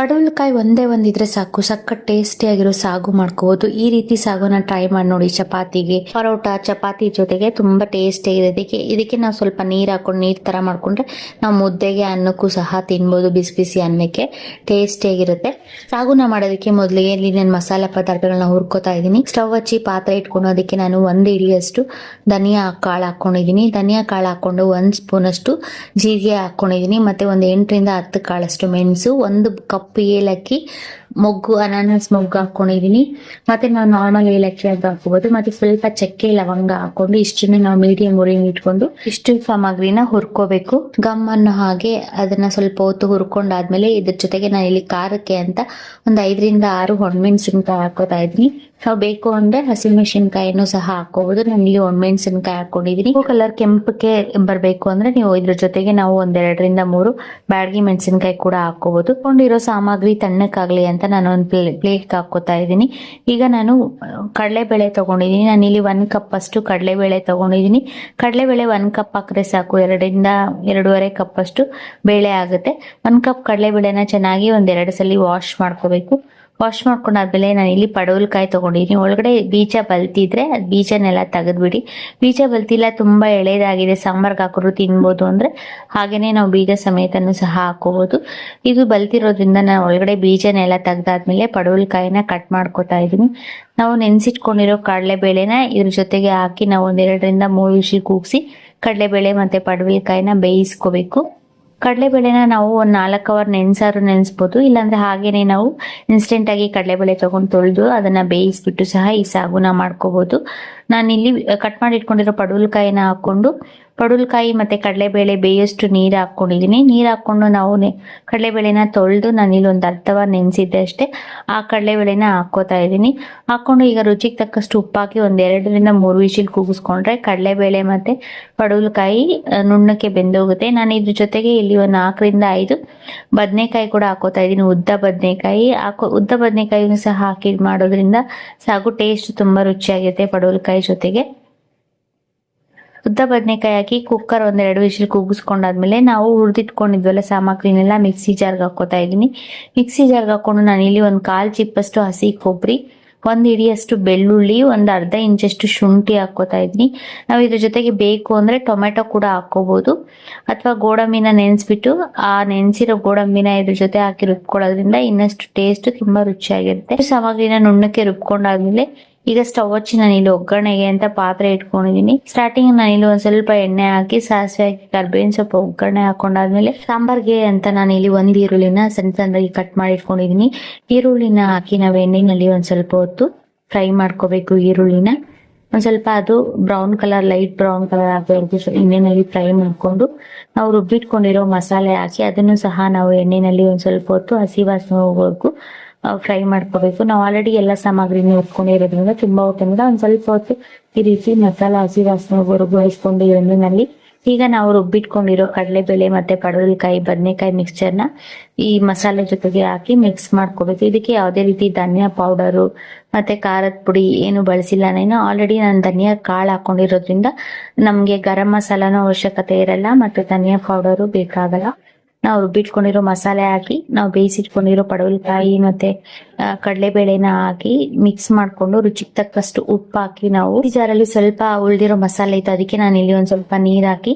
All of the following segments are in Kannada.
ಪಡವಲಕಾಯಿ ಒಂದೇ ಒಂದಿದ್ರೆ ಸಾಕು, ಸಖತ್ ಟೇಸ್ಟಿಯಾಗಿರೋ ಸಾಗು ಮಾಡ್ಕೋಬಹುದು ಈ ರೀತಿ ಸಾಗುನ ಟ್ರೈ ಮಾಡಿ ನೋಡಿ ಚಪಾತಿಗೆ. ಪರೋಟ, ಚಪಾತಿ ಜೊತೆಗೆ ತುಂಬಾ ಟೇಸ್ಟಿ ಅದಕ್ಕೆ ಇದಕ್ಕೆ ನಾವು ಸ್ವಲ್ಪ ನೀರ್ ಹಾಕೊಂಡು, ನೀರ್ ತರ ಮಾಡ್ಕೊಂಡ್ರೆ ನಾವು ಮುದ್ದೆಗೆ, ಅನ್ನಕ್ಕೂ ಸಹ ತಿನ್ಬೋದು, ಬಿಸಿ ಬಿಸಿ ಅನ್ನಕ್ಕೆ ಟೇಸ್ಟಿಯಾಗಿರುತ್ತೆ ಸಾಗುನ ಮಾಡೋದಕ್ಕೆ ಮೊದಲಿಗೆ ಇಲ್ಲಿ ನಾನು ಮಸಾಲೆ ಪದಾರ್ಥಗಳನ್ನ ಹುರ್ಕೋತಾ ಇದ್ದೀನಿ. ಸ್ಟವ್ ಹಚ್ಚಿ ಪಾತ್ರೆ ಇಟ್ಕೊಂಡು ಅದಕ್ಕೆ ನಾನು ಒಂದು ಇಡಿಯಷ್ಟು ಧನಿಯಾ ಕಾಳು ಹಾಕೊಂಡಿದ್ದೀನಿ. ಧನಿಯಾ ಕಾಳು ಹಾಕೊಂಡು ಒಂದು ಸ್ಪೂನ್ ಅಷ್ಟು ಜೀರಿಗೆ ಹಾಕೊಂಡಿದ್ದೀನಿ. ಮತ್ತೆ ಒಂದು ಎಂಟರಿಂದ ಹತ್ತು ಕಾಳಷ್ಟು ಮೆಣಸು, ಒಂದು ಕಪ್ ಏಲಕ್ಕಿ ಮೊಗ್ಗು, ಅನಾನಸ್ ಮೊಗ್ಗು ಹಾಕೊಂಡಿದೀನಿ. ಮತ್ತೆ ನಾವು ನಾರ್ಮಲ್ ಏಲಕ್ಕಿ ಅಂತ ಹಾಕೋಬಹುದು ಮತ್ತೆ ಸ್ವಲ್ಪ ಚಕ್ಕೆ, ಲವಂಗ ಹಾಕೊಂಡು ಇಷ್ಟನ್ನು ನಾವು ಮೀಡಿಯಂ ಉರಿನ ಇಟ್ಕೊಂಡು ಇಷ್ಟು ಸಾಮಗ್ರಿನ ಹುರ್ಕೋಬೇಕು. ಗಮ್ ಅನ್ನು ಹಾಗೆ ಅದನ್ನ ಸ್ವಲ್ಪ ಹೊತ್ತು ಹುರ್ಕೊಂಡಾದ್ಮೇಲೆ ಇದ್ರ ಜೊತೆಗೆ ನಾನು ಇಲ್ಲಿ ಖಾರಕ್ಕೆ ಅಂತ ಒಂದ್ ಐದರಿಂದ ಆರು ಒಣಮೆಣಸಿನ್ಕಾಯಿ ಹಾಕೋತಾ ಇದೀನಿ ನಾವು ಬೇಕು ಅಂದ್ರೆ ಹಸಿಮೆಣಸಿನ್ಕಾಯಿನೂ ಸಹ ಹಾಕೋಬಹುದು ನಾನು ಇಲ್ಲಿ ಒಣಮೆಣಸಿನ್ಕಾಯಿ ಹಾಕೊಂಡಿದೀನಿ. ಕಲರ್ ಕೆಂಪಕ್ಕೆ ಬರಬೇಕು ಅಂದ್ರೆ ನೀವು ಇದ್ರ ಜೊತೆಗೆ ನಾವು ಒಂದೆರಡರಿಂದ ಮೂರು ಬ್ಯಾಡಗಿ ಮೆಣಸಿನ್ಕಾಯಿ ಕೂಡ ಹಾಕೋಬಹುದು ಕೊಂಡಿರೋ ಸಾಮಗ್ರಿ ತಣ್ಣಕ್ಕಾಗ್ಲಿ ಅಂತ ನಾನು ಒಂದು ಪ್ಲೇಟ್ ಹಾಕೋತಾ ಇದ್ದೀನಿ. ಈಗ ನಾನು ಕಡಲೆಬೇಳೆ ತಗೊಂಡಿದ್ದೀನಿ. ನಾನು ಇಲ್ಲಿ ಒಂದ್ ಕಪ್ ಅಷ್ಟು ಕಡಲೆಬೇಳೆ ತಗೊಂಡಿದ್ದೀನಿ. ಕಡಲೆಬೇಳೆ ಒಂದ್ ಕಪ್ ಹಾಕ್ರೆ ಸಾಕು. ಎರಡರಿಂದ ಎರಡೂವರೆ ಕಪ್ ಅಷ್ಟು ಬೇಳೆ ಆಗುತ್ತೆ. ಒಂದ್ ಕಪ್ ಕಡಲೆಬೇಳೆನ ಚೆನ್ನಾಗಿ ಒಂದೆರಡು ಸಲ ವಾಶ್ ಮಾಡ್ಕೋಬೇಕು. ವಾಶ್ ಮಾಡ್ಕೊಂಡಾದ್ಮೇಲೆ ನಾನು ಇಲ್ಲಿ ಪಡವಲಕಾಯಿ ತೊಗೊಂಡಿದ್ದೀನಿ ಒಳಗಡೆ ಬೀಜ ಬಲ್ತಿದ್ರೆ ಅದು ಬೀಜನೆಲ್ಲ ತೆಗೆದ್ಬಿಡಿ. ಬೀಜ ಬಲ್ತಿಲ್ಲ ತುಂಬಾ ಎಳೆದಾಗಿದೆ. ಸಾಂಬಾರ್ಗೆ ಹಾಕಿದ್ರು ತಿನ್ಬೋದು ಅಂದ್ರೆ ಹಾಗೆಯೇ ನಾವು ಬೀಜ ಸಮೇತನೂ ಸಹ ಹಾಕೋಬೋದು. ಇದು ಬಲ್ತಿರೋದ್ರಿಂದ ನಾನು ಒಳಗಡೆ ಬೀಜನೆಲ್ಲ ತೆಗ್ದಾದ್ಮೇಲೆ ಪಡವಲಕಾಯಿನ ಕಟ್ ಮಾಡ್ಕೊತಾ ಇದ್ದೀನಿ ನಾವು ನೆನೆಸಿಟ್ಕೊಂಡಿರೋ ಕಡಲೆಬೇಳೆನ ಇದ್ರ ಜೊತೆಗೆ ಹಾಕಿ ನಾವು ಒಂದೆರಡರಿಂದ ಮೂರು ವಿಷಿ ಕೂಗಿಸಿ ಕಡಲೆಬೇಳೆ ಮತ್ತೆ ಪಡವಲಕಾಯಿನ ಬೇಯಿಸ್ಕೋಬೇಕು. ಕಡಲೆಬೇಳೆನ ನಾವು ಒಂದು ನಾಲ್ಕು ಅವರ್ ನೆನ್ಸಾರು ನೆನೆಸ್ಬೋದು, ಇಲ್ಲಾಂದ್ರೆ ಹಾಗೇನೆ ನಾವು ಇನ್ಸ್ಟೆಂಟ್ ಆಗಿ ಕಡಲೆಬೇಳೆ ತೊಗೊಂಡು ತೊಳೆದು ಅದನ್ನ ಬೇಯಿಸ್ಬಿಟ್ಟು ಸಹ ಈ ಸಾಗುನ ಮಾಡ್ಕೋಬಹುದು ನಾನಿಲ್ಲಿ ಕಟ್ ಮಾಡಿ ಇಟ್ಕೊಂಡಿರೋ ಪಡುಲ್ಕಾಯಿನ ಹಾಕೊಂಡು ಪಡುಲ್ಕಾಯಿ ಮತ್ತೆ ಕಡಲೆಬೇಳೆ ಬೇಯಷ್ಟು ನೀರು ಹಾಕೊಂಡಿದ್ದೀನಿ ನೀರು ಹಾಕೊಂಡು ನಾವು ಕಡಲೆಬೇಳೆನ ತೊಳೆದು ನಾನು ಇಲ್ಲಿ ಒಂದು ಅರ್ಧವ ನೆನೆಸಿದ್ದೆ ಅಷ್ಟೇ, ಆ ಕಡಲೆಬೇಳೆನ ಹಾಕೋತಾ ಇದ್ದೀನಿ. ಹಾಕೊಂಡು ಈಗ ರುಚಿಗೆ ತಕ್ಕಷ್ಟು ಉಪ್ಪಾಕಿ ಒಂದ್ ಎರಡರಿಂದ ಮೂರು ವಿಶಿಲ್ ಕೂಗಿಸ್ಕೊಂಡ್ರೆ ಕಡಲೆಬೇಳೆ ಮತ್ತೆ ಪಡುಲ್ಕಾಯಿ ನುಣ್ಣಕ್ಕೆ ಬೆಂದೋಗುತ್ತೆ. ನಾನು ಇದ್ರ ಜೊತೆಗೆ ಇಲ್ಲಿ ಒಂದು ನಾಲ್ಕರಿಂದ ಐದು ಬದನೆಕಾಯಿ ಕೂಡ ಹಾಕೋತಾ ಇದ್ದೀನಿ. ಉದ್ದ ಬದನೆಕಾಯಿ. ಹಾಕೋ, ಉದ್ದ ಬದನೆಕಾಯಿನೂ ಸಹ ಹಾಕಿ ಮಾಡೋದ್ರಿಂದ ಸಾಗು ಟೇಸ್ಟ್ ತುಂಬ ರುಚಿಯಾಗಿರುತ್ತೆ ಪಡವಲಕಾಯಿ ಜೊತೆಗೆ. ಉದ್ದ ಬದನೆಕಾಯಿ ಹಾಕಿ ಕುಕ್ಕರ್ ಒಂದೆರಡು ವಿಷಲ್ ಕೂಗಿಸ್ಕೊಂಡಾದ್ಮೇಲೆ ನಾವು ಹುರಿದಿಟ್ಕೊಂಡಿದ್ವಲ್ಲ ಸಾಮಗ್ರಿನೆಲ್ಲ ಮಿಕ್ಸಿ ಜಾರ್ಗೆ ಹಾಕೋತಾ ಇದ್ದೀನಿ. ಮಿಕ್ಸಿ ಜಾರ್ಗೆ ಹಾಕೊಂಡು ನಾನು ಇಲ್ಲಿ ಒಂದು ಕಾಲ್ ಚಿಪ್ಪಷ್ಟು ಹಸಿ ಕೊಬ್ಬರಿ ಒಂದು ಹಿಡಿಯಷ್ಟು ಬೆಳ್ಳುಳ್ಳಿ, ಒಂದು ಅರ್ಧ ಇಂಚಷ್ಟು ಶುಂಠಿ ಹಾಕೋತಾ ಇದ್ದೀನಿ. ನಾವು ಇದ್ರ ಜೊತೆಗೆ ಬೇಕು ಅಂದ್ರೆ ಟೊಮೆಟೊ ಕೂಡ ಹಾಕೋಬಹುದು ಅಥವಾ ಗೋಡಂಬಿನ ನೆನೆಸ್ಬಿಟ್ಟು ಆ ನೆನೆಸಿರೋ ಗೋಡಂಬಿನ ಇದ್ರ ಜೊತೆ ಹಾಕಿ ರುಬ್ಕೊಳ್ಳೋದ್ರಿಂದ ಇನ್ನಷ್ಟು ಟೇಸ್ಟ್ ತುಂಬಾ ರುಚಿಯಾಗಿರುತ್ತೆ. ಸಾಮಗ್ರಿನ ನುಣ್ಣಕ್ಕೆ ರುಬ್ಕೊಂಡಾದ್ಮೇಲೆ ಈಗ ಸ್ಟವ್ ಹಚ್ಚಿ ನಾನು ಇಲ್ಲಿ ಒಗ್ಗರಣೆಗೆ ಅಂತ ಪಾತ್ರೆ ಇಟ್ಕೊಂಡಿದೀನಿ. ಸ್ಟಾರ್ಟಿಂಗ್ ನಾನು ಇಲ್ಲಿ ಒಂದ್ ಸ್ವಲ್ಪ ಎಣ್ಣೆ ಹಾಕಿ, ಸಾಸಿವೆ ಹಾಕಿ, ಕರ್ಬೇವಿನ ಸ್ವಲ್ಪ ಒಗ್ಗರಣೆ ಹಾಕೊಂಡಾದ್ಮೇಲೆ ಸಾಂಬಾರ್ಗೆ ಅಂತ ನಾನು ಇಲ್ಲಿ ಒಂದ್ ಈರುಳ್ಳಿನ ಸಣ್ಣ ಸಣ್ಣದಾಗಿ ಕಟ್ ಮಾಡಿ ಇಟ್ಕೊಂಡಿದೀನಿ. ಈರುಳ್ಳಿನ ಹಾಕಿ ನಾವು ಎಣ್ಣೆನಲ್ಲಿ ಒಂದ್ ಸ್ವಲ್ಪ ಹೊತ್ತು ಫ್ರೈ ಮಾಡ್ಕೋಬೇಕು ಈರುಳ್ಳಿನ. ಒಂದ್ ಸ್ವಲ್ಪ ಅದು brown colour light brown colour ಆಗಬೇಕು ಎಣ್ಣೆನಲ್ಲಿ ಫ್ರೈ ಮಾಡ್ಕೊಂಡು, ನಾವು ರುಬ್ಬಿಟ್ಕೊಂಡಿರೋ ಮಸಾಲೆ ಹಾಕಿ ಅದನ್ನು ಸಹ ನಾವು ಎಣ್ಣೆನಲ್ಲಿ ಒಂದ್ ಸ್ವಲ್ಪ ಹೊತ್ತು ಹಸಿ ವಾಸನೆ ಹೋಗೋವರೆಗೂ ಫ್ರೈ ಮಾಡ್ಕೋಬೇಕು. ನಾವು ಆಲ್ರೆಡಿ ಎಲ್ಲ ಸಾಮಗ್ರಿನ ಇಟ್ಕೊಂಡಿರೋದ್ರಿಂದ ತುಂಬಾ ಹೊತ್ತಿಂದ ಒಂದ್ ಸ್ವಲ್ಪ ಹೊತ್ತು ಈ ರೀತಿ ಮಸಾಲ, ಹಸಿ ವಾಸನೆ ಹೋಗೋವರೆಗೂ ಹಚ್ಕೊಂಡು ಎಣ್ಣೆನಲ್ಲಿ ಈಗ ನಾವು ರುಬ್ಬಿಟ್ಕೊಂಡಿರೋ ಕಡಲೆಬೇಳೆ ಮತ್ತೆ ಪಡವಲಕಾಯಿ, ಬದನೆಕಾಯಿ ಮಿಕ್ಸ್ಚರ್ನ ಈ ಮಸಾಲೆ ಜೊತೆಗೆ ಹಾಕಿ ಮಿಕ್ಸ್ ಮಾಡ್ಕೋಬೇಕು. ಇದಕ್ಕೆ ಯಾವುದೇ ರೀತಿ ಧನಿಯಾ ಪೌಡರು ಮತ್ತೆ ಖಾರದ ಪುಡಿ ಏನು ಬಳಸಿಲ್ಲ ನಾನು ಆಲ್ರೆಡಿ ನಾನು ಧನಿಯಾ ಕಾಳು ಹಾಕೊಂಡಿರೋದ್ರಿಂದ ನಮ್ಗೆ ಗರಂ ಮಸಾಲಾನೂ ಅವಶ್ಯಕತೆ ಇರಲ್ಲ, ಮತ್ತೆ ಧನಿಯಾ ಪೌಡರು ಬೇಕಾಗಲ್ಲ. ನಾವು ರುಬ್ಬಿಟ್ಕೊಂಡಿರೋ ಮಸಾಲೆ ಹಾಕಿ, ನಾವು ಬೇಯಿಸಿಟ್ಕೊಂಡಿರೋ ಪಡವಲಕಾಯಿ ಮತ್ತೆ ಕಡಲೆಬೇಳೆನ ಹಾಕಿ ಮಿಕ್ಸ್ ಮಾಡ್ಕೊಂಡು ರುಚಿಗೆ ತಕ್ಕಷ್ಟು ಉಪ್ಪು ಹಾಕಿ ನಾವು ಜಾರಲ್ಲಿ ಸ್ವಲ್ಪ ಉಳ್ದಿರೋ ಮಸಾಲೆ ಇತ್ತು. ಅದಕ್ಕೆ ನಾನು ಇಲ್ಲಿ ಒಂದ್ ಸ್ವಲ್ಪ ನೀರ್ ಹಾಕಿ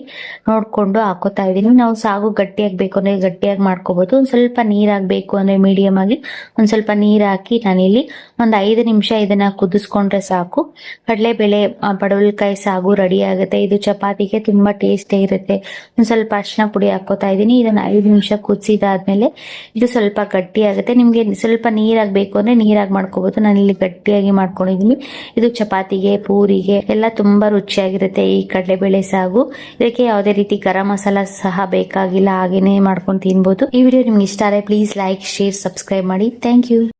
ನೋಡ್ಕೊಂಡು ಹಾಕೋತಾ ಇದ್ದೀನಿ. ನಾವು ಸಾಗು ಗಟ್ಟಿಯಾಗಬೇಕು ಅಂದ್ರೆ ಗಟ್ಟಿಯಾಗಿ ಮಾಡ್ಕೋಬಹುದು ಒಂದ್ ಸ್ವಲ್ಪ ನೀರ್ ಹಾಕ್ಬೇಕು ಅಂದ್ರೆ ಮೀಡಿಯಂ ಆಗಿ ಒಂದ್ ಸ್ವಲ್ಪ ನೀರ್ ಹಾಕಿ ನಾನಿಲ್ಲಿ ಒಂದ್ ಐದು ನಿಮಿಷ ಇದನ್ನ ಕುದಿಸ್ಕೊಂಡ್ರೆ ಸಾಕು. ಕಡಲೆಬೇಳೆ ಪಡವಲಕಾಯಿ ಸಾಗು ರೆಡಿ ಆಗುತ್ತೆ. ಇದು ಚಪಾತಿಗೆ ತುಂಬಾ ಟೇಸ್ಟ್ ಇರುತ್ತೆ. ಒಂದ್ ಸ್ವಲ್ಪ ಅರ್ಶಿನ ಪುಡಿ ಹಾಕೋತಾ ಇದ್ದೀನಿ. ಇದನ್ನ ಐದು ನಿಮಿಷ ಕುದಿಸಿದಾದ್ಮೇಲೆ ಇದು ಸ್ವಲ್ಪ ಗಟ್ಟಿ ಆಗುತ್ತೆ ನಿಮ್ಗೆ ಸ್ವಲ್ಪ ನೀರಾಗಿ ಬೇಕು ಅಂದ್ರೆ ನೀರಾಗಿ ಮಾಡ್ಕೋಬಹುದು ನಾನು ಇಲ್ಲಿ ಗಟ್ಟಿಯಾಗಿ ಮಾಡ್ಕೊಂಡಿದ್ದೀನಿ ಇದು ಚಪಾತಿಗೆ, ಪೂರಿಗೆ ಎಲ್ಲ ತುಂಬಾ ರುಚಿಯಾಗಿರುತ್ತೆ ಈ ಕಡಲೆಬೇಳೆ ಸಾಗು. ಇದಕ್ಕೆ ಯಾವುದೇ ರೀತಿ ಗರಂ ಮಸಾಲ ಸಹ ಬೇಕಾಗಿಲ್ಲ. ಹಾಗೇನೆ ಮಾಡ್ಕೊಂಡು ತಿನ್ಬೋದು. ಈ ವಿಡಿಯೋ ನಿಮ್ಗೆ ಇಷ್ಟ ಆದರೆ ಪ್ಲೀಸ್ ಲೈಕ್ ಶೇರ್ ಸಬ್ಸ್ಕ್ರೈಬ್ ಮಾಡಿ. Thank you